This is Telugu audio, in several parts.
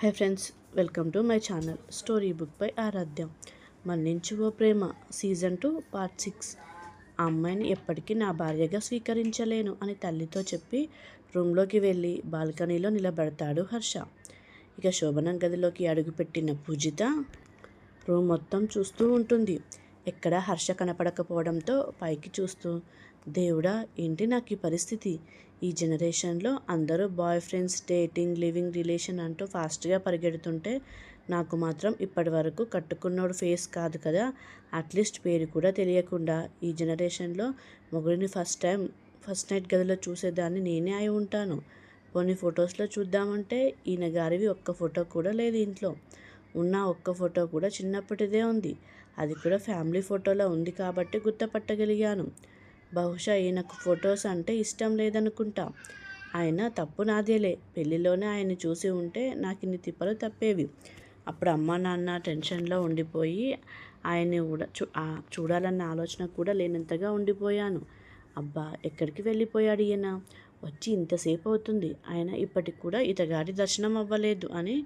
Hi friends welcome to my channel story book by Aaradhyam. Manninchu O Prema season two part six. ఆ అమ్మాయిని ఎప్పటికీ నా భార్యగా స్వీకరించలేను అని తల్లితో చెప్పి రూమ్లోకి వెళ్ళి బాల్కనీలో నిలబడతాడు హర్ష. ఇక శోభనం గదిలోకి అడుగుపెట్టిన పూజిత రూమ్ మొత్తం చూస్తూ ఉంటుంది. ఎక్కడ హర్ష కనపడకపోవడంతో పైకి చూస్తూ దేవుడా ఏంటి నాకు ఈ పరిస్థితి? ఈ జనరేషన్లో అందరూ boy friends dating living relation అంటూ ఫాస్ట్గా పరిగెడుతుంటే నాకు మాత్రం ఇప్పటి వరకు కట్టుకున్నోడు ఫేస్ కాదు కదా. అట్లీస్ట్ పేరు కూడా తెలియకుండా ఈ జనరేషన్లో మొగుడిని ఫస్ట్ టైం ఫస్ట్ నైట్ గదిలో చూసేదాన్ని నేనే అయి ఉంటాను. కొన్ని ఫొటోస్లో చూద్దామంటే ఈయన గారివి ఒక్క ఫోటో కూడా లేదు ఇంట్లో. ఉన్న ఒక్క ఫోటో కూడా చిన్నప్పటిదే ఉంది. అది కూడా ఫ్యామిలీ ఫోటోలో ఉంది కాబట్టి గుర్తుపట్టగలిగాను. బహుశా ఈయనకు ఫొటోస్ అంటే ఇష్టం లేదనుకుంటా. ఆయన తప్పు నాదేలే. పెళ్ళిలోనే ఆయన్ని చూసి ఉంటే నాకు ఇన్ని తిప్పలు తప్పేవి. అప్పుడు అమ్మ నాన్న టెన్షన్లో ఉండిపోయి ఆయన్ని కూడా చూ చూడాలన్న ఆలోచన కూడా లేనంతగా ఉండిపోయాను. అబ్బా ఎక్కడికి వెళ్ళిపోయాడు ఈయన? వచ్చి ఇంతసేపు అవుతుంది. ఆయన ఇప్పటికి కూడా ఇతగాడి దర్శనం అవ్వలేదు అని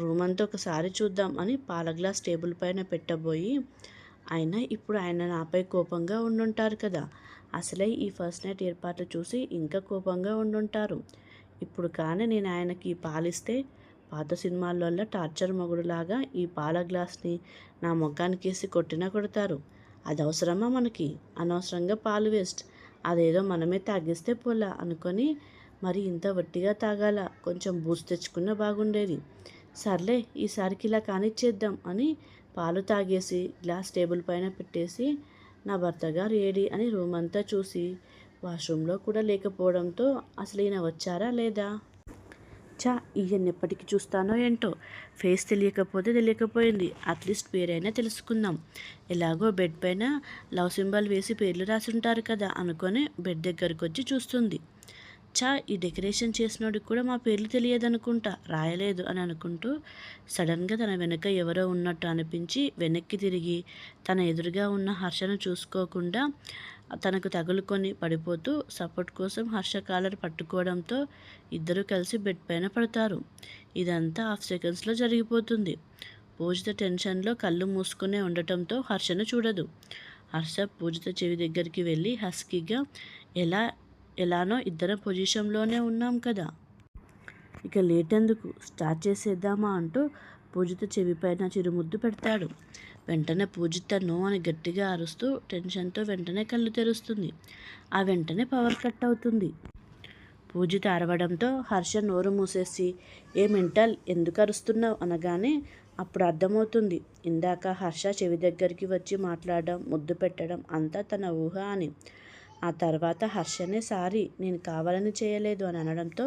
రూమ్ అంతా ఒకసారి చూద్దాం అని పాల గ్లాస్ టేబుల్ పైన పెట్టబోయి ఆయన ఇప్పుడు ఆయన నాపై కోపంగా ఉండుంటారు కదా. అసలే ఈ ఫస్ట్ నైట్ ఏర్పాట్లు చూసి ఇంకా కోపంగా ఉండుంటారు. ఇప్పుడు కానీ నేను ఆయనకి పాలిస్తే పాత సినిమాల్లో టార్చర్ మొగుడులాగా ఈ పాల గ్లాస్ని నా ముఖానికి వేసి కొట్టినా కొడతారు. అది అవసరమా మనకి? అనవసరంగా పాలు వేస్ట్. అదేదో మనమే తాగిస్తే పోలా అనుకొని మరి ఇంత వట్టిగా తాగాల. కొంచెం బూస్ట్ తెచ్చుకున్న బాగుండేది. సర్లే ఈసారికి ఇలా కానిచ్చేద్దాం అని పాలు తాగేసి గ్లాస్ టేబుల్ పైన పెట్టేసి నా భర్త గారు ఏడి అని రూమ్ అంతా చూసి వాష్రూమ్లో కూడా లేకపోవడంతో అసలు ఈయన వచ్చారా లేదా? చా ఈయన ఎప్పటికి చూస్తానో ఏంటో? ఫేస్ తెలియకపోతే తెలియకపోయింది. అట్లీస్ట్ పేరైనా తెలుసుకుందాం. ఎలాగో బెడ్ పైన లవ్ సింబల్ వేసి పేర్లు రాసి ఉంటారు కదా అనుకొని బెడ్ దగ్గరకు వచ్చి చూస్తుంది. చా ఈ డెకరేషన్ చేసినోడికి కూడా మా పేర్లు తెలియదనుకుంటా. రాయలేదు అని అనుకుంటూ సడన్గా తన వెనుక ఎవరో ఉన్నట్టు అనిపించి వెనక్కి తిరిగి తన ఎదురుగా ఉన్న హర్షను చూసుకోకుండా తనకు తగులుకొని పడిపోతూ సపోర్ట్ కోసం హర్ష కాలర్ పట్టుకోవడంతో ఇద్దరు కలిసి బెడ్ పైన పడతారు. ఇదంతా హాఫ్ సెకండ్స్లో జరిగిపోతుంది. పూజిత టెన్షన్లో కళ్ళు మూసుకునే ఉండటంతో హర్షను చూడదు. హర్ష పూజిత చెవి దగ్గరికి వెళ్ళి హస్కీగా ఎలా ఎలానో ఇద్దరం పొజిషన్లోనే ఉన్నాం కదా. ఇక లేట్ ఎందుకు స్టార్ట్ చేసేద్దామా అంటూ పూజిత చెవిపైన చిరుముద్దు పెడతాడు. వెంటనే పూజిత నో అని గట్టిగా అరుస్తూ టెన్షన్తో వెంటనే కళ్ళు తెరుస్తుంది. ఆ వెంటనే పవర్ కట్ అవుతుంది. పూజిత అరవడంతో హర్ష నోరు మూసేసి ఏ ఎందుకు అరుస్తున్నావు? అనగానే అప్పుడు అర్థమవుతుంది. ఇందాక హర్ష చెవి దగ్గరికి వచ్చి మాట్లాడడం ముద్దు పెట్టడం అంతా తన ఊహ అని. ఆ తర్వాత హర్షనే సారీ నేను కావాలని చేయలేదు అని అనడంతో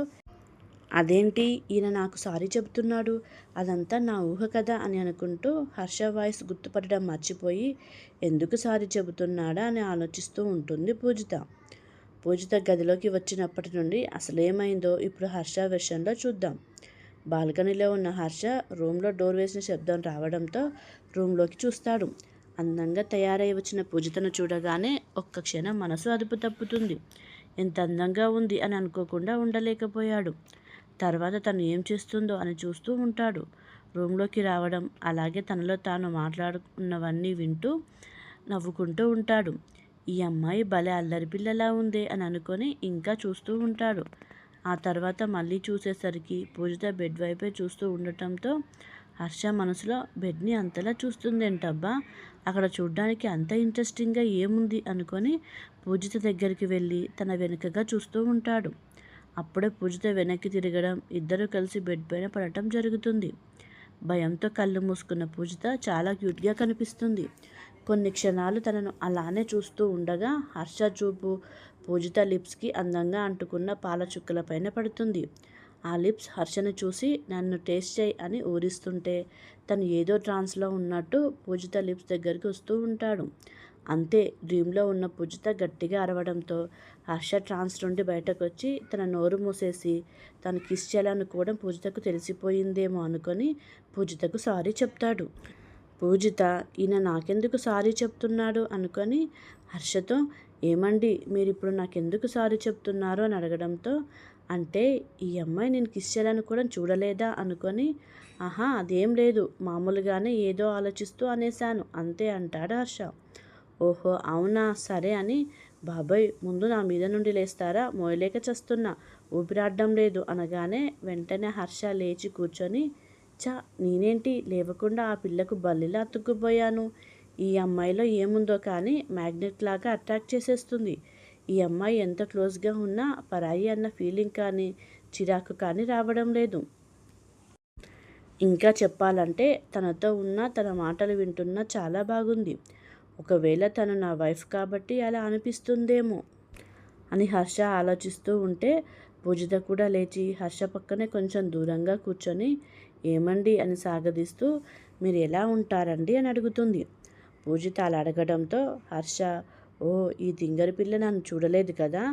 అదేంటి? ఈయన నాకు సారీ చెబుతున్నాడు. అదంతా నా ఊహ కదా అని అనుకుంటూ హర్ష వాయిస్ గుర్తుపట్టడం మర్చిపోయి ఎందుకు సారీ చెబుతున్నాడా? అని ఆలోచిస్తూ ఉంటుంది పూజిత. పూజిత గదిలోకి వచ్చినప్పటి నుండి అసలేమైందో ఇప్పుడు హర్ష విషయంలో చూద్దాం. బాల్కనీలో ఉన్న హర్ష రూమ్లో డోర్ వేసిన శబ్దం రావడంతో రూమ్లోకి చూస్తాడు. అందంగా తయారై వచ్చిన పూజితను చూడగానే ఒక్క క్షణం మనసు అదుపు తప్పుతుంది. ఎంత అందంగా ఉంది అని అనుకోకుండా ఉండలేకపోయాడు. తర్వాత తను ఏం చేస్తుందో అని చూస్తూ ఉంటాడు. రూమ్లోకి రావడం అలాగే తనలో తాను మాట్లాడుకున్నవన్నీ వింటూ నవ్వుకుంటూ ఉంటాడు. ఈ అమ్మాయి భలే అల్లరి పిల్లలా ఉందే అని అనుకొని ఇంకా చూస్తూ ఉంటాడు. ఆ తర్వాత మళ్ళీ చూసేసరికి పూజిత బెడ్ వైపే చూస్తూ ఉండటంతో హర్ష మనసులో బెడ్ని అంతలా చూస్తుందేంటబ్బా? అక్కడ చూడ్డానికి అంత ఇంట్రెస్టింగ్గా ఏముంది అనుకొని పూజిత దగ్గరికి వెళ్ళి తన వెనుకగా చూస్తూ ఉంటాడు. అప్పుడే పూజిత వెనక్కి తిరగడం ఇద్దరు కలిసి బెడ్ పైన పడటం జరుగుతుంది. భయంతో కళ్ళు మూసుకున్న పూజిత చాలా క్యూట్గా కనిపిస్తుంది. కొన్ని క్షణాలు తనను అలానే చూస్తూ ఉండగా హర్ష చూపు పూజిత లిప్స్కి అందంగా అంటుకున్న పాల చుక్కల పైన పడుతుంది. ఆ లిప్స్ హర్షను చూసి నన్ను టేస్ట్ చేయి అని ఊరిస్తుంటే తను ఏదో ట్రాన్స్లో ఉన్నట్టు పూజిత లిప్స్ దగ్గరికి వస్తూ ఉంటాడు. అంతే డ్రీమ్లో ఉన్న పూజిత గట్టిగా అరవడంతో హర్ష ట్రాన్స్ నుండి బయటకు వచ్చి తన నోరు మూసేసి తను కిస్ చేయాలనుకోవడం పూజితకు తెలిసిపోయిందేమో అనుకొని పూజితకు సారీ చెప్తాడు. పూజిత ఈయన నాకెందుకు సారీ చెప్తున్నాడు అనుకొని హర్షతో ఏమండి మీరు ఇప్పుడు నాకెందుకు సారీ చెప్తున్నారు అని అడగడంతో అంటే ఈ అమ్మాయి నేను కిస్ కూడా చూడలేదా అనుకొని ఆహా అదేం లేదు. మామూలుగానే ఏదో ఆలోచిస్తూ అనేశాను. అంతే అంటాడు హర్ష. ఓహో అవునా? సరే అని బాబాయ్ ముందు నా మీద నుండి లేస్తారా? మోయలేక చస్తున్నా. ఊపిరాడడం లేదు అనగానే వెంటనే హర్ష లేచి కూర్చొని చా నేనేంటి? లేవకుండా ఆ పిల్లకు బల్లిలా అతుక్కుపోయాను. ఈ అమ్మాయిలో ఏముందో కానీ మ్యాగ్నెట్ లాగా అట్రాక్ట్ చేసేస్తుంది. ఈ అమ్మాయి ఎంత క్లోజ్గా ఉన్నా పరాయి అన్న ఫీలింగ్ కానీ చిరాకు కానీ రావడం లేదు. ఇంకా చెప్పాలంటే తనతో ఉన్న తన మాటలు వింటున్నా చాలా బాగుంది. ఒకవేళ తను నా వైఫ్ కాబట్టి అలా అనిపిస్తుందేమో అని హర్ష ఆలోచిస్తూ ఉంటే పూజిత కూడా లేచి హర్ష పక్కనే కొంచెం దూరంగా కూర్చొని ఏమండి? అని సాగదీస్తూ మీరు ఎలా ఉంటారండి? అని అడుగుతుంది. పూజిత అలా అడగడంతో హర్ష ఓ ఈ తింగరి పిల్ల నన్ను చూడలేదు కదా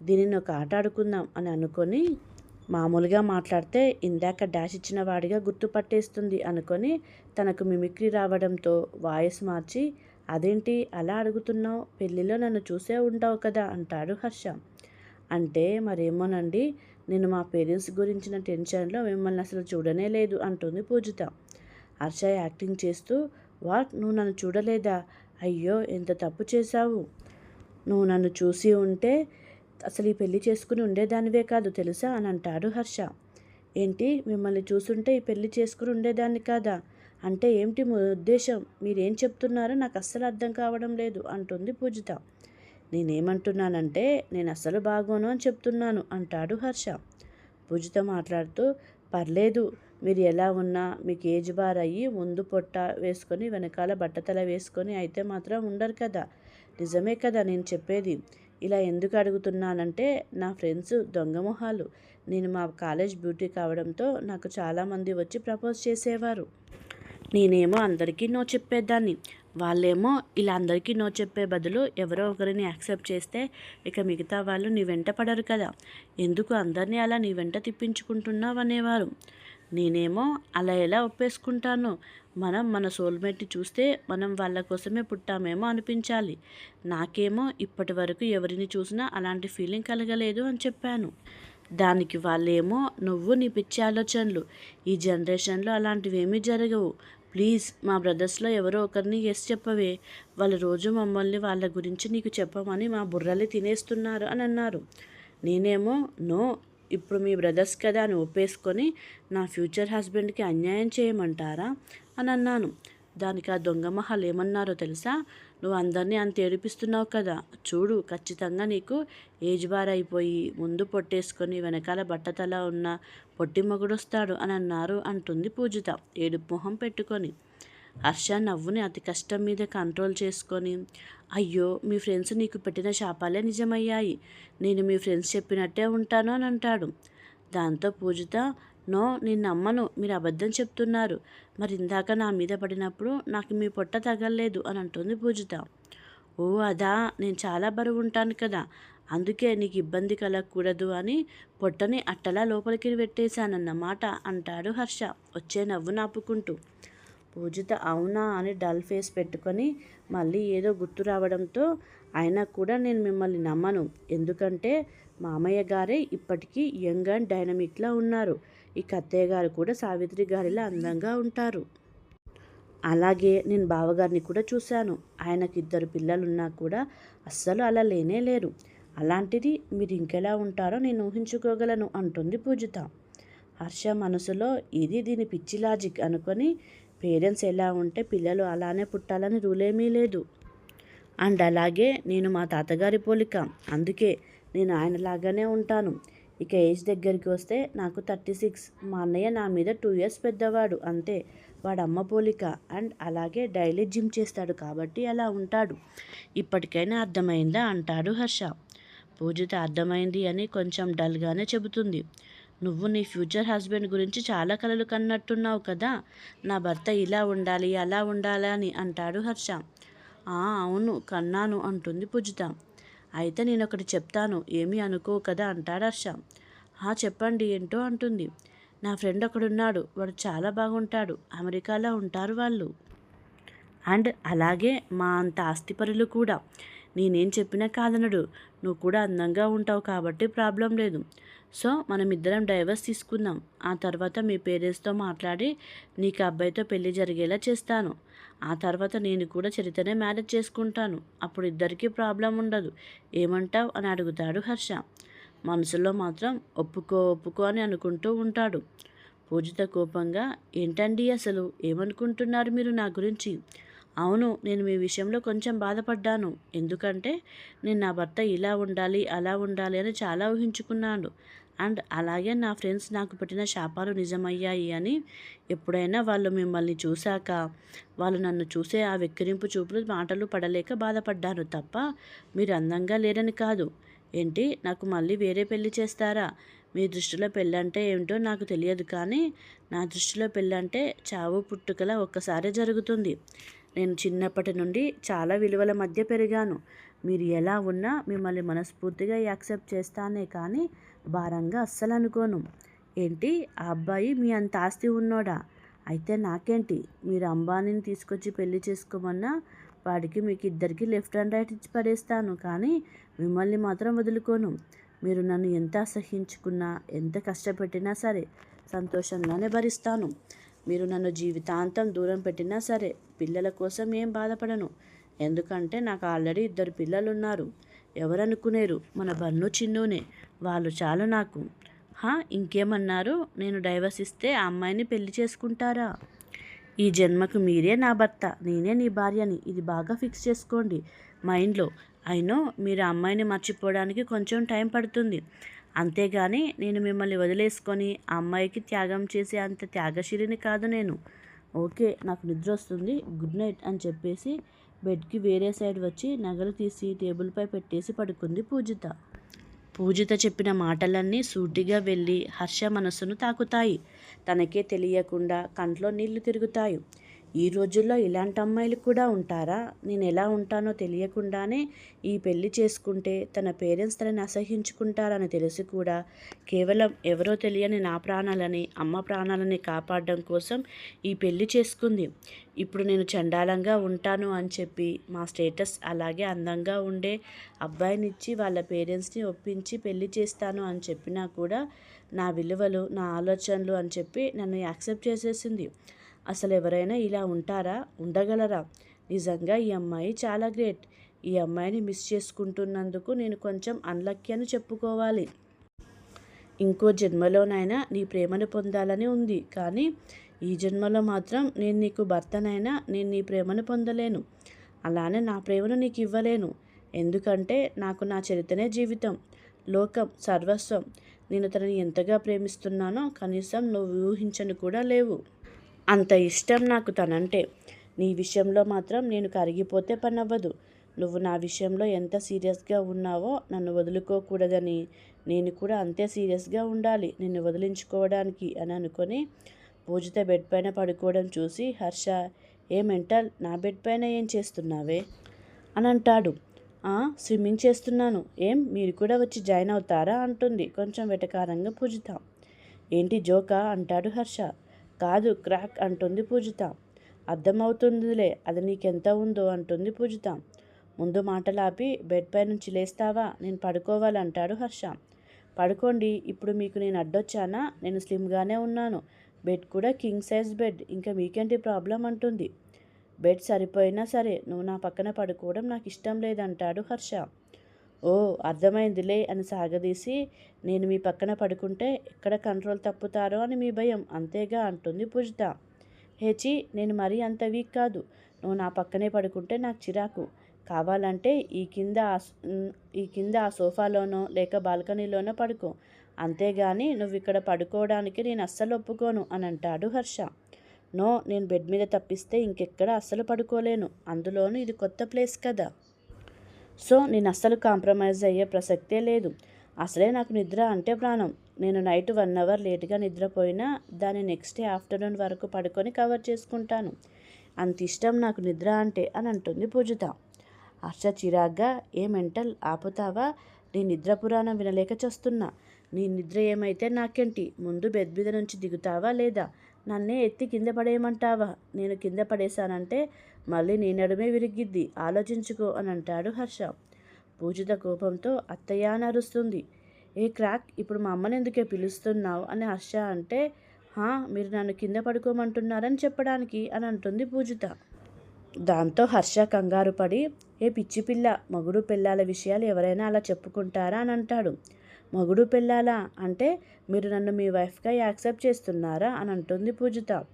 దీనిని ఒక ఆట ఆడుకుందాం అని అనుకొని మామూలుగా మాట్లాడితే ఇందాక డాష్ ఇచ్చిన వాడిగా గుర్తుపట్టేస్తుంది అనుకొని తనకు మిమిక్రీ రావడంతో వాయిస్ మార్చి అదేంటి అలా అడుగుతున్నావు? పెళ్ళిలో నన్ను చూసే ఉంటావు కదా అంటాడు హర్ష. అంటే మరేమోనండి నేను మా పేరెంట్స్ గురించిన టెన్షన్లో మిమ్మల్ని అసలు చూడనే లేదు అంటుంది పూజిత. హర్ష యాక్టింగ్ చేస్తూ వాట్? నువ్వు నన్ను చూడలేదా? అయ్యో ఎంత తప్పు చేశావు. నువ్వు నన్ను చూసి ఉంటే అసలు ఈ పెళ్ళి చేసుకుని ఉండేదానివే కాదు తెలుసా? అని అంటాడు హర్ష. ఏంటి? మిమ్మల్ని చూసుంటే ఈ పెళ్ళి చేసుకుని ఉండేదాన్ని కాదా? అంటే ఏమిటి మీ ఉద్దేశం? మీరేం చెప్తున్నారో నాకు అస్సలు అర్థం కావడం లేదు అంటుంది పూజిత. నేనేమంటున్నానంటే నేను అస్సలు బాగోను అని చెప్తున్నాను అంటాడు హర్ష. పూజిత మాట్లాడుతూ పర్లేదు మీరు ఎలా ఉన్నా మీకు ఏజ్ బార్ అయ్యి ముందు పొట్ట వేసుకొని వెనకాల బట్టతల వేసుకొని అయితే మాత్రం ఉండరు కదా. నిజమే కదా నేను చెప్పేది. ఇలా ఎందుకు అడుగుతున్నానంటే నా ఫ్రెండ్స్ దొంగ మొహాలు. నేను మా కాలేజ్ బ్యూటీ కావడంతో నాకు చాలామంది వచ్చి ప్రపోజ్ చేసేవారు. నేనేమో అందరికీ నో చెప్పేదాన్ని. వాళ్ళేమో ఇలా అందరికీ నో చెప్పే బదులు ఎవరో ఒకరిని యాక్సెప్ట్ చేస్తే ఇక మిగతా వాళ్ళు నీ వెంట పడరు కదా. ఎందుకు అందరినీ అలా నీ వెంట తిప్పించుకుంటున్నావు అనేవారు నేనేమో అలా ఎలా ఒప్పేసుకుంటాను మనం మన సోల్మేట్ని చూస్తే మనం వాళ్ళ కోసమే పుట్టామేమో అనిపించాలి. నాకేమో ఇప్పటి వరకు ఎవరిని చూసినా అలాంటి ఫీలింగ్ కలగలేదు అని చెప్పాను. దానికి వాళ్ళేమో నువ్వు నీ పిచ్చి ఆలోచనలు. ఈ జనరేషన్లో అలాంటివి ఏమీ జరగవు. ప్లీజ్ మా బ్రదర్స్లో ఎవరో ఒకరిని ఎస్ చెప్పవే. వాళ్ళ రోజు మమ్మల్ని వాళ్ళ గురించి నీకు చెప్పమని మా బుర్రలు తినేస్తున్నారు అని అన్నారు. నేనేమో నో ఇప్పుడు మీ బ్రదర్స్ కదా అని ఒప్పేసుకొని నా ఫ్యూచర్ హస్బెండ్కి అన్యాయం చేయమంటారా అని అన్నాను. దానికి ఆ దొంగ మహల్ ఏమన్నారో తెలుసా? నువ్వు అందరినీ అంత ఏడిపిస్తున్నావు కదా. చూడు ఖచ్చితంగా నీకు ఏజ్ బార్ అయిపోయి ముందు పొట్టేసుకొని వెనకాల బట్టతల ఉన్న పొట్టి మొగుడొస్తాడు అని అన్నారు అంటుంది పూజిత ఏడుపు మొహం పెట్టుకొని. హర్ష నవ్వుని అతి కష్టం మీద కంట్రోల్ చేసుకొని అయ్యో మీ ఫ్రెండ్స్ నీకు పెట్టిన శాపాలే నిజమయ్యాయి. నేను మీ ఫ్రెండ్స్ చెప్పినట్టే ఉంటాను అని అంటాడు. దాంతో పూజిత నో నేను నమ్మను. మీరు అబద్ధం చెప్తున్నారు. మరి ఇందాక నా మీద పడినప్పుడు నాకు మీ పొట్ట తగలలేదు అని అంటుంది పూజిత. ఓ అదా. నేను చాలా బరువు ఉంటాను కదా. అందుకే నీకు ఇబ్బంది కలగకూడదు అని పొట్టని అట్టలా లోపలికి పెట్టేశానన్నమాట అంటాడు హర్ష వచ్చే నవ్వు నాపుకుంటూ. పూజిత అవునా అని డల్ ఫేస్ పెట్టుకొని మళ్ళీ ఏదో గుర్తు రావడంతో అయినా కూడా నేను మిమ్మల్ని నమ్మను. ఎందుకంటే మామయ్య గారే ఇప్పటికీ యంగ్ అండ్ డైనమిక్లా ఉన్నారు. ఈ కత్తయ్య గారు కూడా సావిత్రి గారిలా అందంగా ఉంటారు. అలాగే నేను బావగారిని కూడా చూశాను. ఆయనకి ఇద్దరు పిల్లలున్నా కూడా అస్సలు అలా లేనే లేరు. అలాంటిది మీరు ఇంకెలా ఉంటారో నేను ఊహించుకోగలను అంటుంది పూజిత. హర్ష మనసులో ఇది దీని పిచ్చి లాజిక్ అనుకొని పేరెంట్స్ ఎలా ఉంటే పిల్లలు అలానే పుట్టాలని రూలేమీ లేదు. అండ్ అలాగే నేను మా తాతగారి పోలిక. అందుకే నేను ఆయనలాగానే ఉంటాను. ఇక ఏజ్ దగ్గరికి వస్తే నాకు థర్టీ సిక్స్. మా అన్నయ్య నా మీద టూ ఇయర్స్ పెద్దవాడు. అంతే. వాడు అమ్మ పోలిక. అండ్ అలాగే డైలీ జిమ్ చేస్తాడు కాబట్టి అలా ఉంటాడు. ఇప్పటికైనా అర్థమైందా? అంటాడు హర్ష. పూజిత అర్థమైంది అని కొంచెం డల్గానే చెబుతుంది. నువ్వు నీ ఫ్యూచర్ హస్బెండ్ గురించి చాలా కలలు కన్నట్టున్నావు కదా? నా భర్త ఇలా ఉండాలి అలా ఉండాలి అని అంటాడు హర్ష. అవును కన్నాను అంటుంది పూజిత. అయితే నేను ఒకటి చెప్తాను ఏమీ అనుకో కదా అంటాడు హర్ష. చెప్పండి ఏంటో అంటుంది. నా ఫ్రెండ్ ఒకడున్నాడు వాడు చాలా బాగుంటాడు అమెరికాలో ఉంటారు వాళ్ళు. అండ్ అలాగే మా అంత ఆస్తిపరులు కూడా. నేనేం చెప్పినా కాదనడు నువ్వు కూడా అందంగా ఉంటావు కాబట్టి ప్రాబ్లం లేదు. సో మనం ఇద్దరం డైవర్స్ తీసుకుందాం. ఆ తర్వాత మీ పేరెంట్స్తో మాట్లాడి నీకు అబ్బాయితో పెళ్ళి జరిగేలా చేస్తాను. ఆ తర్వాత నేను కూడా చరితనే మ్యారేజ్ చేసుకుంటాను. అప్పుడు ఇద్దరికీ ప్రాబ్లం ఉండదు. ఏమంటావు? అని అడుగుతాడు హర్ష. మనసులో మాత్రం ఒప్పుకో ఒప్పుకో అని అనుకుంటూ ఉంటాడు. పూజిత కోపంగా ఏంటండి అసలు? ఏమనుకుంటున్నారు మీరు నా గురించి? అవును నేను మీ విషయంలో కొంచెం బాధపడ్డాను. ఎందుకంటే నేను నా భర్త ఇలా ఉండాలి అలా ఉండాలి అని చాలా ఊహించుకున్నాను అండ్ అలాగే నా ఫ్రెండ్స్ నాకు పెట్టిన శాపాలు నిజమయ్యాయి అని ఎప్పుడైనా వాళ్ళు మిమ్మల్ని చూశాక వాళ్ళు నన్ను చూసే ఆ వెక్కిరింపు చూపులు మాటలు పడలేక బాధపడ్డాను తప్ప మీరు అందంగా లేరని కాదు. ఏంటి? నాకు మళ్ళీ వేరే పెళ్ళి చేస్తారా? మీ దృష్టిలో పెళ్ళంటే ఏమిటో నాకు తెలియదు కానీ నా దృష్టిలో పెళ్ళంటే చావు పుట్టుకల ఒక్కసారే జరుగుతుంది. నేను చిన్నప్పటి నుండి చాలా విలువల మధ్య పెరిగాను. మీరు ఎలా ఉన్నా మిమ్మల్ని మనస్ఫూర్తిగా యాక్సెప్ట్ చేస్తానే కానీ భారంగా అస్సలు అనుకోను. ఏంటి? ఆ అబ్బాయి మీ అంత ఆస్తి ఉన్నోడా? అయితే నాకేంటి? మీరు అంబానీని తీసుకొచ్చి పెళ్ళి చేసుకోమన్నా వాడికి మీకు ఇద్దరికి లెఫ్ట్ అండ్ రైట్ ఇచ్చి పడేస్తాను కానీ మిమ్మల్ని మాత్రం వదులుకోను. మీరు నన్ను ఎంత అసహించుకున్నా ఎంత కష్టపెట్టినా సరే సంతోషంగానే భరిస్తాను. మీరు నన్ను జీవితాంతం దూరం పెట్టినా సరే పిల్లల కోసం ఏం బాధపడను. ఎందుకంటే నాకు ఆల్రెడీ ఇద్దరు పిల్లలు ఉన్నారు ఎవరనుకునేరు? మన బన్ను చిన్నునే. వాళ్ళు చాలు నాకు. హా ఇంకేమన్నారు? నేను డైవర్స్ ఇస్తే ఆ అమ్మాయిని పెళ్ళి చేసుకుంటారా? ఈ జన్మకు మీరే నా భర్త నేనే నీ భార్యని. ఇది బాగా ఫిక్స్ చేసుకోండి. మైండ్లో అయినో మీరు అమ్మాయిని మర్చిపోవడానికి కొంచెం టైం పడుతుంది. అంతేగాని నేను మిమ్మల్ని వదిలేసుకొని ఆ అమ్మాయికి త్యాగం చేసే అంత త్యాగశీలిని కాదు నేను. ఓకే నాకు నిద్ర వస్తుంది గుడ్ నైట్ అని చెప్పేసి బెడ్కి వేరే సైడ్ వచ్చి నగలు తీసి టేబుల్పై పెట్టేసి పడుకుంది పూజిత. పూజిత చెప్పిన మాటలన్నీ సూటిగా వెళ్ళి హర్ష మనస్సును తాకుతాయి. తనకే తెలియకుండా కంట్లో నీళ్ళు తిరుగుతాయి. ఈ రోజుల్లో ఇలాంటి అమ్మాయిలు కూడా ఉంటారా? నేను ఎలా ఉంటానో తెలియకుండానే ఈ పెళ్ళి చేసుకుంటే తన పేరెంట్స్ తనని అసహించుకుంటారని తెలిసి కూడా కేవలం ఎవరో తెలియని నా ప్రాణాలని అమ్మ ప్రాణాలని కాపాడడం కోసం ఈ పెళ్ళి చేసుకుంది. ఇప్పుడు నేను చండాలంగా ఉంటాను అని చెప్పి మా స్టేటస్ అలాగే అందంగా ఉండే అబ్బాయినిచ్చి వాళ్ళ పేరెంట్స్ని ఒప్పించి పెళ్ళి చేస్తాను అని చెప్పినా కూడా నా విలువలు నా ఆలోచనలు అని చెప్పి నన్ను యాక్సెప్ట్ చేసేసింది. అసలు ఎవరైనా ఇలా ఉంటారా? ఉండగలరా? నిజంగా ఈ అమ్మాయి చాలా గ్రేట్. ఈ అమ్మాయిని మిస్ చేసుకుంటున్నందుకు నేను కొంచెం అన్లక్కీ అని చెప్పుకోవాలి. ఇంకో జన్మలోనైనా నీ ప్రేమను పొందాలని ఉంది. కానీ ఈ జన్మలో మాత్రం నేను నీకు భర్తనైనా నేను నీ ప్రేమను పొందలేను. అలానే నా ప్రేమను నీకు ఇవ్వలేను. ఎందుకంటే నాకు నా చరిత్రనే జీవితం. లోకం సర్వస్వం. నేను తనని ఎంతగా ప్రేమిస్తున్నానో కనీసం నువ్వు ఊహించను కూడా లేవు. అంత ఇష్టం నాకు తనంటే. నీ విషయంలో మాత్రం నేను కరిగిపోతే పనవ్వదు. నువ్వు నా విషయంలో ఎంత సీరియస్గా ఉన్నావో నన్ను వదులుకోకూడదని. నేను కూడా అంతే సీరియస్గా ఉండాలి నిన్ను వదిలించుకోవడానికి అని అనుకొని పూజిత బెడ్ పైన పడుకోవడం చూసి హర్ష ఏ మెంటల్? నా బెడ్ పైన ఏం చేస్తున్నావే? అని అంటాడు. స్విమ్మింగ్ చేస్తున్నాను. ఏం? మీరు కూడా వచ్చి జాయిన్ అవుతారా? అంటుంది కొంచెం వెటకారంగా పూజిత. ఏంటి జోకా? అంటాడు హర్ష. కాదు క్రాక్ అంటుంది పూజిత. అర్థమవుతుందిలే అది నీకెంత ఉందో అంటుంది పూజిత. ముందు మాటలాపి బెడ్ పై నుంచి లేస్తావా? నేను పడుకోవాలంటాడు హర్ష. పడుకోండి ఇప్పుడు మీకు నేను అడ్డొచ్చానా? నేను స్లిమ్గానే ఉన్నాను. బెడ్ కూడా కింగ్ సైజ్ బెడ్ ఇంకా మీకేంటి ప్రాబ్లం అంటుంది. బెడ్ సరిపోయినా సరే నువ్వు నా పక్కన పడుకోవడం నాకు ఇష్టం లేదంటాడు హర్ష. ఓ అర్థమైందిలే అని సాగదీసి నేను మీ పక్కన పడుకుంటే ఎక్కడ కంట్రోల్ తప్పుతారో అని మీ భయం అంతేగా అంటుంది పూజిత హేచి నేను మరీ అంత వీక్ కాదు. నువ్వు నా పక్కనే పడుకుంటే నాకు చిరాకు. కావాలంటే ఈ కింద ఈ కింద ఆ సోఫాలోనో లేక బాల్కనీలోనో పడుకో. అంతేగాని నువ్వు ఇక్కడ పడుకోవడానికి నేను అస్సలు ఒప్పుకోను అని అంటాడు హర్ష. నో నేను బెడ్ మీద తప్పిస్తే ఇంకెక్కడ అస్సలు పడుకోలేను. అందులోనూ ఇది కొత్త ప్లేస్ కదా. సో నేను అస్సలు కాంప్రమైజ్ అయ్యే ప్రసక్తే లేదు. అసలే నాకు నిద్ర అంటే ప్రాణం. నేను నైట్ వన్ అవర్ లేట్గా నిద్రపోయినా దాన్ని నెక్స్ట్ డే ఆఫ్టర్నూన్ వరకు పడుకొని కవర్ చేసుకుంటాను. అంత ఇష్టం నాకు నిద్ర అంటే అని అంటుంది పూజిత. హర్ష చిరాగ్గా ఏ మెంటల్? ఆపుతావా? నీ నిద్ర పురాణం వినలేక చేస్తున్నా. నీ నిద్ర ఏమైతే నాకేంటి? ముందు బెడ్ మీద నుంచి దిగుతావా లేదా? నన్నే ఎత్తి కింద పడేయమంటావా? నేను కింద పడేశానంటే మళ్ళీ నీ నడుమే విరిగిద్ది. ఆలోచించుకో అని అంటాడు హర్ష. పూజిత కోపంతో అత్తయ్య అని అరుస్తుంది. ఏ క్రాక్? ఇప్పుడు మా అమ్మని ఎందుకే పిలుస్తున్నావు? అని హర్ష అంటే హా మీరు నన్ను కింద పడుకోమంటున్నారని చెప్పడానికి అని అంటుంది పూజిత. దాంతో హర్ష కంగారు పడి ఏ పిచ్చి పిల్ల మగుడు పిల్లాల విషయాలు ఎవరైనా అలా చెప్పుకుంటారా అని అంటాడు. మగుడు పిల్లాలా అంటే మీరు నన్ను మీ వైఫ్గా యాక్సెప్ట్ చేస్తున్నారా? అని అంటుంది పూజిత.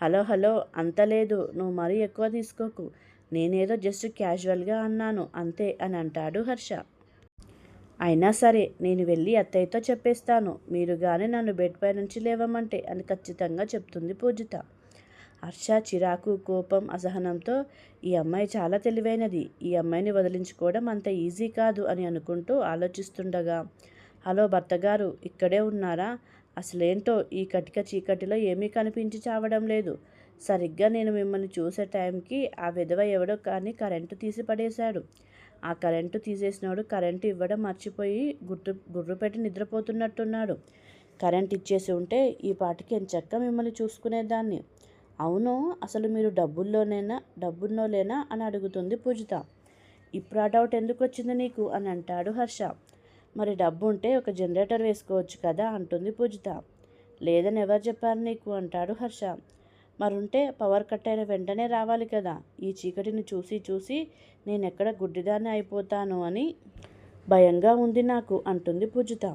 హలో హలో అంత లేదు. నువ్వు మరీ ఎక్కువ తీసుకోకు. నేనేదో జస్ట్ క్యాజువల్గా అన్నాను అంతే అని అంటాడు హర్ష. అయినా సరే నేను వెళ్ళి అత్తయ్యతో చెప్పేస్తాను. మీరు కానీ నన్ను బెడ్ పై నుంచి లేవమంటే అని ఖచ్చితంగా చెప్తుంది పూజిత. హర్ష చిరాకు కోపం అసహనంతో ఈ అమ్మాయి చాలా తెలివైనది. ఈ అమ్మాయిని వదిలించుకోవడం అంత ఈజీ కాదు అని అనుకుంటూ ఆలోచిస్తుండగా హలో భర్తగారు ఇక్కడే ఉన్నారా? అసలేంటో ఈ కటిక చీకటిలో ఏమీ కనిపించి చావడం లేదు. సరిగ్గా నేను మిమ్మల్ని చూసే టైంకి ఆ విధవ ఎవడో కానీ కరెంటు తీసి పడేశాడు. ఆ కరెంటు తీసేసినాడు కరెంటు ఇవ్వడం మర్చిపోయి గుర్తు గుర్రు పెట్టి నిద్రపోతున్నట్టున్నాడు. కరెంట్ ఇచ్చేసి ఉంటే ఈ పాటికి ఎంచక్క మిమ్మల్ని చూసుకునేదాన్ని? అవును అసలు మీరు డబ్బుల్లోనేనా డబ్బున్నోలేనా అని అడుగుతుంది పూజిత. ఇప్పుడు ఆ డౌట్ ఎందుకు వచ్చింది నీకు? అని అంటాడు హర్ష. మరి డబ్బు ఉంటే ఒక జనరేటర్ వేసుకోవచ్చు కదా అంటుంది పూజిత. లేదని ఎవరు చెప్పారు నీకు? అంటాడు హర్ష. మరుంటే పవర్ కట్ అయిన వెంటనే రావాలి కదా. ఈ చీకటిని చూసి చూసి నేను ఎక్కడ గుడ్డిదాన్ని అయిపోతాను అని భయంగా ఉంది నాకు అంటుంది పూజిత.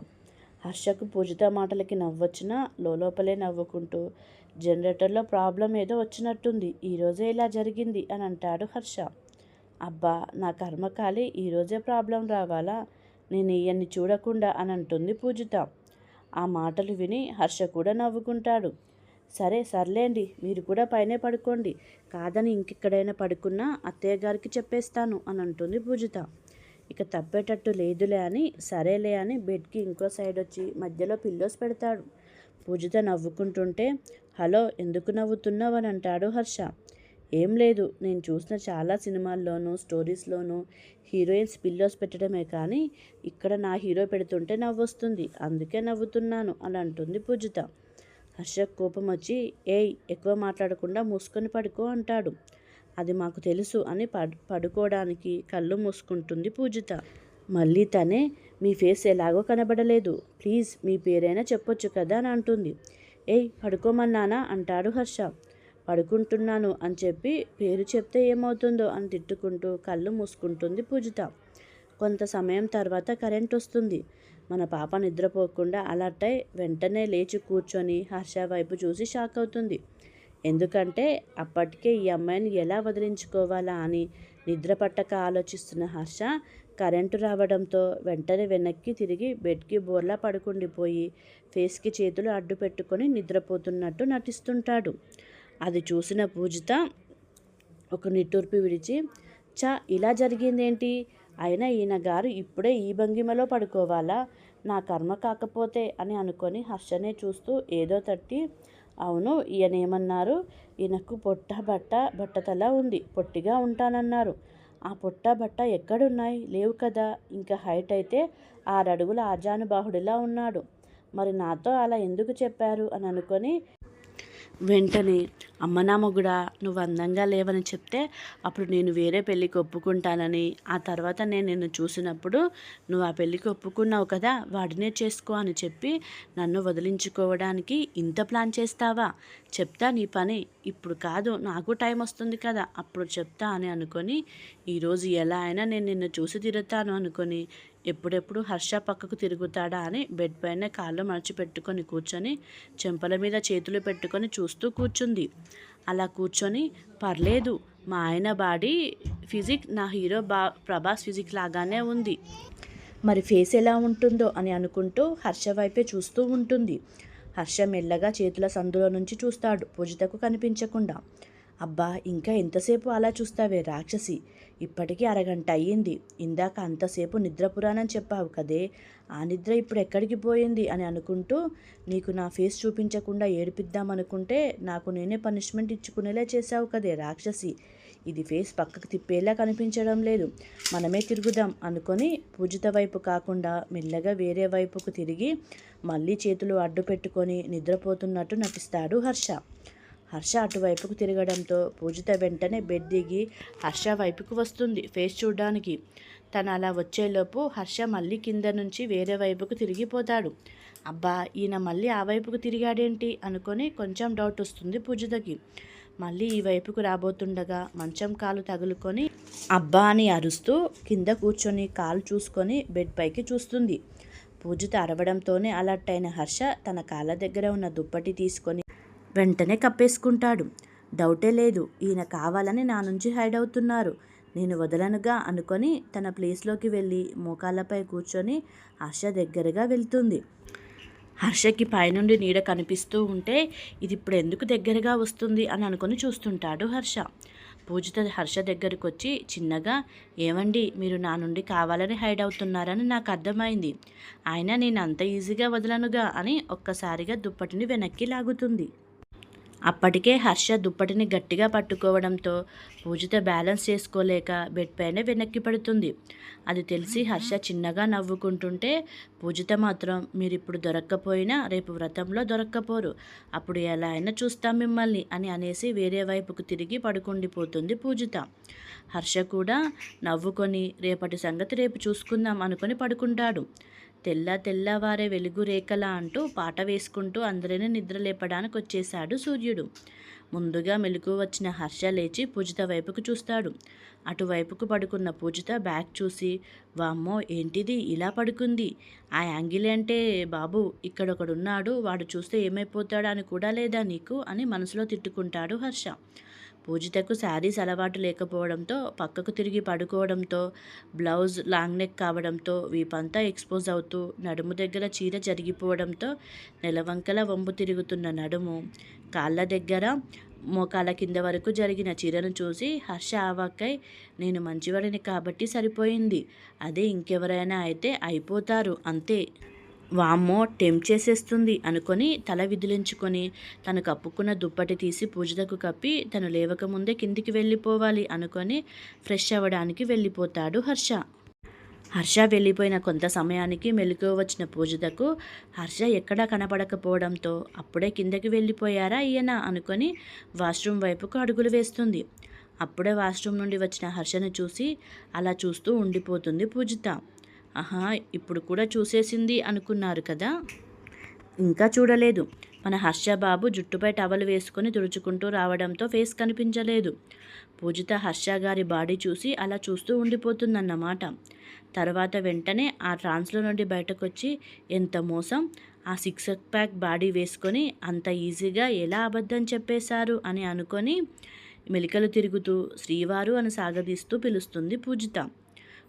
హర్షకు పూజిత మాటలకి నవ్వొచ్చినా లోపలే నవ్వుకుంటూ జనరేటర్లో ప్రాబ్లం ఏదో వచ్చినట్టుంది ఈరోజే ఇలా జరిగింది అని అంటాడు హర్ష. అబ్బా నా కర్మకాలి ఈరోజే ప్రాబ్లం రావాలా? నేను ఇవన్నీ చూడకుండా అని అంటుంది పూజిత. ఆ మాటలు విని హర్ష కూడా నవ్వుకుంటాడు. సరే సర్లేండి మీరు కూడా పైనే పడుకోండి. కాదని ఇంకెక్కడైనా పడుకున్నా అత్తయ్య గారికి చెప్పేస్తాను అని అంటుంది పూజిత. ఇక తప్పేటట్టు లేదులే అని సరేలే అని బెడ్కి ఇంకో సైడ్ వచ్చి మధ్యలో పిల్లోస్ పెడతాడు. పూజిత నవ్వుకుంటుంటే హలో ఎందుకు నవ్వుతున్నావు? అని అంటాడు హర్ష. ఏం లేదు. నేను చూసిన చాలా సినిమాల్లోనూ స్టోరీస్లోనూ హీరోయిన్స్ పిల్లోస్ పెట్టడమే కానీ ఇక్కడ నా హీరో పెడుతుంటే నవ్వొస్తుంది. అందుకే నవ్వుతున్నాను అని అంటుంది పూజిత. హర్ష కోపం వచ్చి ఏయ్ ఎక్కువ మాట్లాడకుండా మూసుకొని పడుకో అంటాడు. అది మాకు తెలుసు అని పడ్ పడుకోవడానికి కళ్ళు మూసుకుంటుంది పూజిత. మళ్ళీ తనే మీ ఫేస్ ఎలాగో కనబడలేదు. ప్లీజ్ మీ పేరైనా చెప్పొచ్చు కదా అని అంటుంది. ఏయ్ పడుకోమన్నానా అంటాడు హర్ష. పడుకుంటున్నాను అని చెప్పి పేరు చెప్తే ఏమవుతుందో అని తిట్టుకుంటూ కళ్ళు మూసుకుంటుంది పూజిత. కొంత సమయం తర్వాత కరెంట్ వస్తుంది. మన పాప నిద్రపోకుండా అలర్ట్ అయి వెంటనే లేచి కూర్చొని హర్ష వైపు చూసి షాక్ అవుతుంది. ఎందుకంటే అప్పటికే ఈ అమ్మాయిని ఎలా వదిలించుకోవాలా అని నిద్ర పట్టక ఆలోచిస్తున్న హర్ష కరెంటు రావడంతో వెంటనే వెనక్కి తిరిగి బెడ్కి బోర్లా పడుకుండిపోయి ఫేస్కి చేతులు అడ్డు పెట్టుకొని నిద్రపోతున్నట్టు నటిస్తుంటాడు. అది చూసిన పూజిత ఒక నిట్టూర్పు విడిచి చా ఇలా జరిగిందేంటి? అయినా ఈయన గారు ఇప్పుడే ఈ భంగిమలో పడుకోవాలా? నా కర్మ కాకపోతే అని అనుకొని హర్షనే చూస్తూ ఏదో తట్టి అవును ఈయన ఏమన్నారు ఈయనకు పొట్ట బట్ట బట్టతల ఉంది పొట్టిగా ఉంటానన్నారు. ఆ పొట్ట బట్ట ఎక్కడున్నాయి? లేవు కదా. ఇంకా హైట్ అయితే ఆరడుగుల ఆజానుబాహుడిలా ఉన్నాడు. మరి నాతో అలా ఎందుకు చెప్పారు? అని అనుకొని వెంటనే అమ్మ నా మొగుడా నువ్వు అందంగా లేవని చెప్తే అప్పుడు నేను వేరే పెళ్ళికి ఒప్పుకుంటానని ఆ తర్వాత నేను నిన్ను చూసినప్పుడు నువ్వు ఆ పెళ్ళికి ఒప్పుకున్నావు కదా వాడినే చేసుకో అని చెప్పి నన్ను వదిలించుకోవడానికి ఇంత ప్లాన్ చేస్తావా? చెప్తా నీ పని. ఇప్పుడు కాదు నాకు టైం వస్తుంది కదా అప్పుడు చెప్తా అని అనుకొని ఈరోజు ఎలా అయినా నేను నిన్ను చూసి తిరుగుతాను అనుకొని ఎప్పుడెప్పుడు హర్ష పక్కకు తిరుగుతాడా అని బెడ్ పైన కాళ్ళు మడిచిపెట్టుకొని కూర్చొని చెంపల మీద చేతులు పెట్టుకొని చూస్తూ కూర్చుంది. అలా కూర్చొని పర్లేదు మా ఆయన బాడీ ఫిజిక్ నా హీరో బా ప్రభాస్ ఫిజిక్ లాగానే ఉంది. మరి ఫేస్ ఎలా ఉంటుందో అని అనుకుంటూ హర్ష వైపే చూస్తూ ఉంటుంది. హర్ష మెల్లగా చేతుల సందులో నుంచి చూస్తాడు పూజితకు కనిపించకుండా. అబ్బా ఇంకా ఎంతసేపు అలా చూస్తావే రాక్షసి? ఇప్పటికీ అరగంట అయ్యింది. ఇందాక అంతసేపు నిద్ర పురాణం చెప్పావు కదే. ఆ నిద్ర ఇప్పుడు ఎక్కడికి పోయింది అని అనుకుంటూ నీకు నా ఫేస్ చూపించకుండా ఏడిపిద్దామనుకుంటే నాకు నేనే పనిష్మెంట్ ఇచ్చుకునేలా చేశావు కదే రాక్షసి. ఇది ఫేస్ పక్కకు తిప్పేలా కనిపించడం లేదు. మనమే తిరుగుదాం అనుకొని పూజిత వైపు కాకుండా మెల్లగా వేరే వైపుకు తిరిగి మళ్ళీ చేతులు అడ్డు పెట్టుకొని నిద్రపోతున్నట్టు నటిస్తాడు హర్ష. హర్ష అటువైపుకు తిరగడంతో పూజిత వెంటనే బెడ్ దిగి హర్ష వైపుకు వస్తుంది ఫేస్ చూడడానికి. తను అలా వచ్చేలోపు హర్ష మళ్ళీ కింద నుంచి వేరే వైపుకు తిరిగిపోతాడు. అబ్బా ఈయన మళ్ళీ ఆ వైపుకు తిరిగాడేంటి? అనుకొని కొంచెం డౌట్ వస్తుంది పూజితకి. మళ్ళీ ఈ వైపుకు రాబోతుండగా మంచం కాలు తగులుకొని అబ్బా అని అరుస్తూ కింద కూర్చొని కాలు చూసుకొని బెడ్ పైకి చూస్తుంది. పూజిత అరవడంతోనే అలర్ట్ అయిన హర్ష తన కాళ్ళ దగ్గర ఉన్న దుప్పటి తీసుకొని వెంటనే కప్పేసుకుంటాడు. డౌటే లేదు. ఈయన కావాలని నా నుంచి హైడ్ అవుతున్నారు. నేను వదలనుగా అనుకొని తన ప్లేస్లోకి వెళ్ళి మోకాళ్ళపై కూర్చొని హర్ష దగ్గరగా వెళ్తుంది. హర్షకి పైనుండి నీడ కనిపిస్తూ ఉంటే ఇది ఇప్పుడు ఎందుకు దగ్గరగా వస్తుంది? అని అనుకొని చూస్తుంటాడు హర్ష. పూజిత హర్ష దగ్గరకు వచ్చి చిన్నగా ఏమండి మీరు నా నుండి కావాలని హైడ్ అవుతున్నారని నాకు అర్థమైంది. ఆయన నేను అంత ఈజీగా వదలనుగా అని ఒక్కసారిగా దుప్పటిని వెనక్కి లాగుతుంది. అప్పటికే హర్ష దుప్పటిని గట్టిగా పట్టుకోవడంతో పూజిత బ్యాలెన్స్ చేసుకోలేక బెడ్ పైన వెనక్కి పడుతుంది. అది తెలిసి హర్ష చిన్నగా నవ్వుకుంటుంటే పూజిత మాత్రం మీరు ఇప్పుడు దొరక్కపోయినా రేపు వ్రతంలో దొరక్కపోరు. అప్పుడు ఎలా అయినా చూస్తాం మిమ్మల్ని అని అనేసి వేరే వైపుకు తిరిగి పడుకుండిపోతుంది పూజిత. హర్ష కూడా నవ్వుకొని రేపటి సంగతి రేపు చూసుకుందాం అనుకొని పడుకుంటాడు. తెల్ల తెల్లవారే వెలుగు రేఖలా అంటూ పాట వేసుకుంటూ అందరినీ నిద్ర లేపడానికి వచ్చేశాడు సూర్యుడు. ముందుగా మెలకు వచ్చిన హర్ష లేచి పూజిత వైపుకు చూస్తాడు. అటువైపుకు పడుకున్న పూజిత బ్యాగ్ చూసి వామ్మో ఏంటిది? ఇలా పడుకుంది? ఆ యాంగిల్ అంటే బాబు ఇక్కడ ఒకడున్నాడు వాడు చూస్తే ఏమైపోతాడా అని కూడా లేదా నీకు? అని మనసులో తిట్టుకుంటాడు హర్ష. పూజితకు శారీస్ అలవాటు లేకపోవడంతో పక్కకు తిరిగి పడుకోవడంతో బ్లౌజ్ లాంగ్ నెక్ కావడంతో వీపంతా ఎక్స్పోజ్ అవుతూ నడుము దగ్గర చీర జరిగిపోవడంతో నెలవంకల వంపు తిరుగుతున్న నడుము. కాళ్ళ దగ్గర మోకాల కింద వరకు జరిగిన చీరను చూసి హర్ష ఆవాకై నేను మంచివాడిని కాబట్టి సరిపోయింది. అదే ఇంకెవరైనా అయితే అయిపోతారు అంతే. వామ్మో టెంప్ చేసేస్తుంది అనుకొని తల విదిలించుకొని తను కప్పుకున్న దుప్పటి తీసి పూజితకు కప్పి తను లేవకముందే కిందికి వెళ్ళిపోవాలి అనుకొని ఫ్రెష్ అవ్వడానికి వెళ్ళిపోతాడు హర్ష. హర్ష వెళ్ళిపోయిన కొంత సమయానికి మెలకు వచ్చిన పూజితకు హర్ష ఎక్కడా కనపడకపోవడంతో అప్పుడే కిందకి వెళ్ళిపోయారా ఈయన? అనుకొని వాష్రూమ్ వైపుకు అడుగులు వేస్తుంది. అప్పుడే వాష్రూమ్ నుండి వచ్చిన హర్షను చూసి అలా చూస్తూ ఉండిపోతుంది పూజిత. ఆహా ఇప్పుడు కూడా చూసేసింది అనుకున్నారు కదా. ఇంకా చూడలేదు. మన హర్షబాబు జుట్టుపై టవల్ వేసుకొని తుడుచుకుంటూ రావడంతో ఫేస్ కనిపించలేదు. పూజిత హర్ష గారి బాడీ చూసి అలా చూస్తూ ఉండిపోతుందన్నమాట. తర్వాత వెంటనే ఆ ట్రాన్స్లో నుండి బయటకొచ్చి ఎంత మోసం? ఆ సిక్స్ ప్యాక్ బాడీ వేసుకొని అంత ఈజీగా ఎలా అబద్ధం చెప్పేశారు? అని అనుకొని మెలికలు తిరుగుతూ శ్రీవారు అని సాగదీస్తూ పిలుస్తుంది పూజిత.